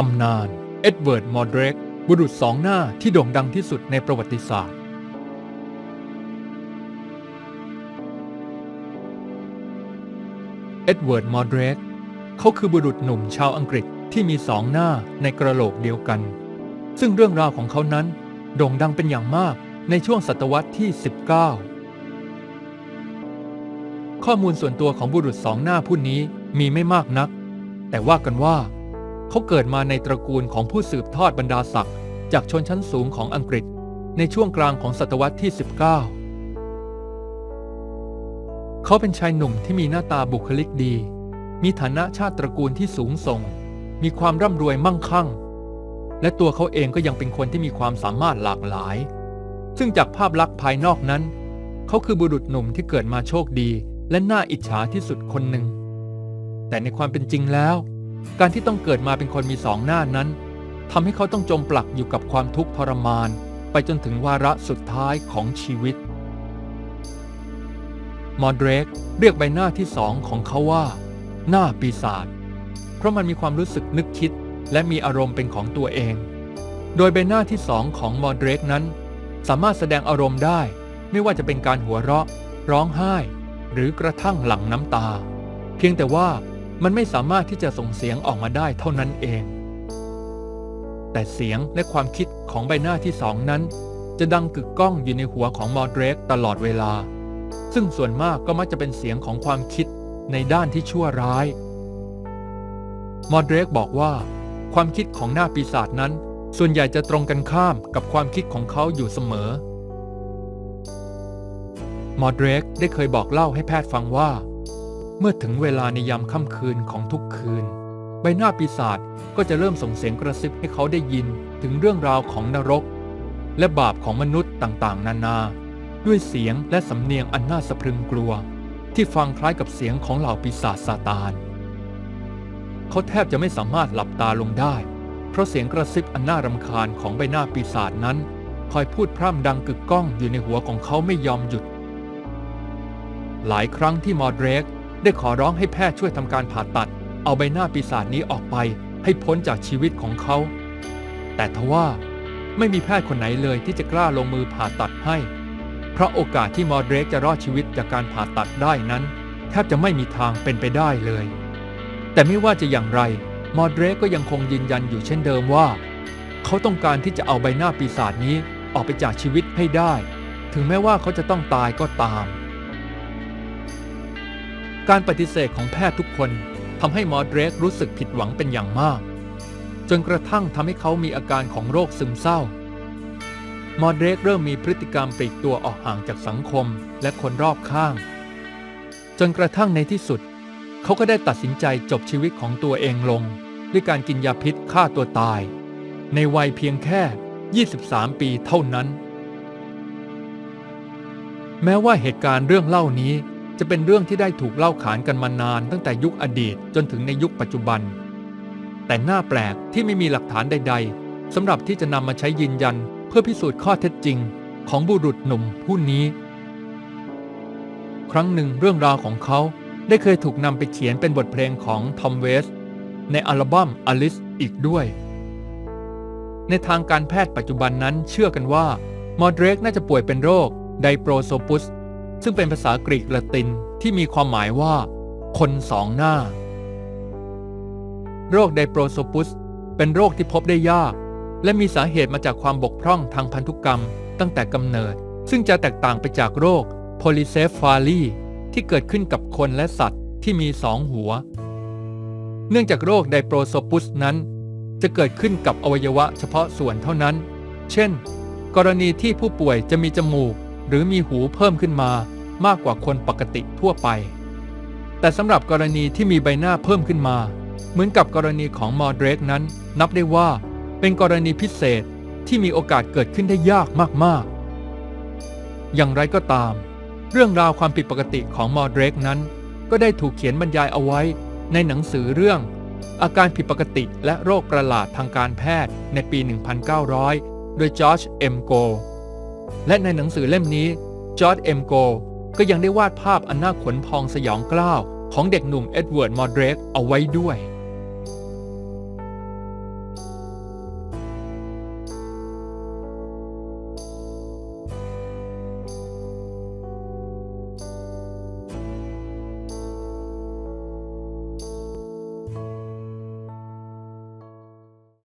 ตำนาน เอ็ดเวิร์ด มอร์เดรก บุรุษสองหน้าที่โด่งดังที่สุดในประวัติศาสตร์ เอ็ดเวิร์ด มอร์เดรก เขาคือบุรุษหนุ่มชาวอังกฤษที่มีสองหน้าในกระโหลกเดียวกัน ซึ่งเรื่องราวของเขานั้น โด่งดังเป็นอย่างมากในช่วงศตวรรษที่ 19 ข้อมูลส่วนตัวของบุรุษสองหน้าผู้นี้มีไม่มากนัก แต่ว่ากันว่า เขาเกิดมาในตระกูลของผู้สืบทอดบรรดาศักดิ์จากชนชั้นสูงของอังกฤษ ในช่วงกลางของศตวรรษที่ 19 เขาเป็นชายหนุ่มที่มีหน้าตาบุคลิกดี มีฐานะชาติตระกูลที่สูงส่ง มีความร่ำรวยมั่งคั่ง และตัวเขาเองก็ยังเป็นคนที่มีความสามารถหลากหลาย ซึ่งจากภาพลักษณ์ภายนอกนั้น เขาคือบุรุษหนุ่มที่เกิดมาโชคดี และน่าอิจฉาที่สุดคนหนึ่ง แต่ในความเป็นจริงแล้ว การที่ต้องเกิดมาเป็นคนมีสองหน้านั้นทำให้เขาต้องจมปลักอยู่กับความทุกข์ทรมาน ไปจนถึงวาระสุดท้ายของชีวิต มอร์เดรกเรียกใบหน้าที่สองของเขาว่า หน้าปีศาจเพราะมันมีความรู้สึกนึกคิด และมีอารมณ์เป็นของตัวเอง โดยใบหน้าที่สองของมอร์เดรกนั้น สามารถแสดงอารมณ์ได้ ไม่ว่าจะเป็นการหัวเราะ ร้องไห้ หรือกระทั่งหลั่งน้ำตา เพียงแต่ว่า มันไม่สามารถที่จะส่งเสียงออกมาได้เท่านั้นเอง แต่เสียงและความคิดของใบหน้าที่สองนั้น จะดังกึกก้องอยู่ในหัวของมอร์เดรกตลอดเวลา ซึ่งส่วนมากก็มักจะเป็นเสียงของความคิดในด้านที่ชั่วร้าย มอร์เดรกบอกว่า ความคิดของหน้าปีศาจนั้น ส่วนใหญ่จะตรงกันข้ามกับความคิดของเขาอยู่เสมอ มอร์เดรกได้เคยบอกเล่าให้แพทย์ฟังว่า เมื่อถึงเวลาในยามค่ำคืนของทุกคืน ใบหน้าปีศาจก็จะเริ่มส่งเสียงกระซิบให้เขาได้ยินถึงเรื่องราวของนรก และบาปของมนุษย์ต่างๆ นานา ด้วยเสียงและสำเนียงอันน่าสะพรึงกลัว ที่ฟังคล้ายกับเสียงของเหล่าปีศาจซาตาน เขาแทบจะไม่สามารถหลับตาลงได้ เพราะเสียงกระซิบอันน่ารำคาญของใบหน้าปีศาจนั้นคอยพูดพร่ำดังกึกก้องอยู่ในหัวของเขาไม่ยอมหยุด หลายครั้งที่มอร์เดรก ได้ขอร้องให้แพทย์ช่วยทำการผ่าตัด เอาใบหน้าปีศาจนี้ออกไปให้พ้นจากชีวิตของเขา แต่ทว่าไม่มีแพทย์คนไหนเลยที่จะกล้าลงมือผ่าตัดให้ เพราะโอกาสที่มอร์เดรกจะรอดชีวิตจากการผ่าตัดได้นั้นแทบจะไม่มีทางเป็นไปได้เลย แต่ไม่ว่าจะอย่างไรมอร์เดรกก็ยังคงยืนยันอยู่เช่นเดิมว่า เขาต้องการที่จะเอาใบหน้าปีศาจนี้ออกไปจากชีวิตให้ได้ ถึงแม้ว่าเขาจะต้องตายก็ตาม การปฏิเสธของแพทย์ทุกคนทำให้หมอเดรกรู้สึกผิดหวังเป็นอย่างมาก จนกระทั่งทำให้เขามีอาการของโรคซึมเศร้ามอเดรกเริ่มมีพฤติกรรมปลีกตัวออกห่างจากสังคมและคนรอบข้าง จนกระทั่งในที่สุด เขาก็ได้ตัดสินใจจบชีวิตของตัวเองลง ด้วยการกินยาพิษฆ่าตัวตาย ในวัยเพียงแค่ 23 ปีเท่านั้น แม้ว่าเหตุการณ์เรื่องเล่านี้ จะเป็นเรื่องที่ได้ถูกเล่าขานกันมานานตั้งแต่ยุคอดีตจนถึงในยุคปัจจุบัน แต่น่าแปลกที่ไม่มีหลักฐานใด ๆสำหรับที่จะนำมาใช้ยืนยัน เพื่อพิสูจน์ข้อเท็จจริง ของบุรุษหนุ่มผู้นี้ ครั้งหนึ่งเรื่องราวของเขาได้เคยถูกนำไปเขียนเป็นบทเพลงของทอมเวสในอัลบั้มอลิสอีกด้วย ในทางการแพทย์ปัจจุบันนั้นเชื่อกันว่ามอร์เดรกน่าจะป่วยเป็นโรคไดโปรโซปุส ซึ่งเป็นภาษากรีกละตินที่มีความหมายว่า คนสองหน้า โรคไดโปรโซปุส เป็นโรคที่พบได้ยาก และมีสาเหตุมาจากความบกพร่องทางพันธุกรรมตั้งแต่กำเนิด ซึ่งจะแตกต่างไปจากโรคโพลิเซฟาลีที่เกิดขึ้นกับคนและสัตว์ที่มีสองหัว เนื่องจากโรคไดโปรโซปุสนั้น จะเกิดขึ้นกับอวัยวะเฉพาะส่วนเท่านั้น เช่น กรณีที่ผู้ป่วยจะมีจมูก หรือมีหูเพิ่มขึ้นมามากกว่าคนปกติทั่วไป แต่สำหรับกรณีที่มีใบหน้าเพิ่มขึ้นมา เหมือนกับกรณีของมอร์เดรกนั้น นับได้ว่าเป็นกรณีพิเศษที่มีโอกาสเกิดขึ้นได้ยากมากๆ อย่างไรก็ตาม เรื่องราวความผิดปกติของมอร์เดรกนั้น ก็ได้ถูกเขียนบรรยายเอาไว้ในหนังสือเรื่อง อาการผิดปกติและโรคประหลาดทางการแพทย์ในปี 1900 โดยจอร์จเอ็มโก และในหนังสือเล่มนี้จอร์ดเอ็มโกก็ยังได้วาดภาพอันน่าขนพองสยองกล้าวของเด็กหนุ่มเอ็ดเวิร์ดมอร์เดรกเอาไว้ด้วย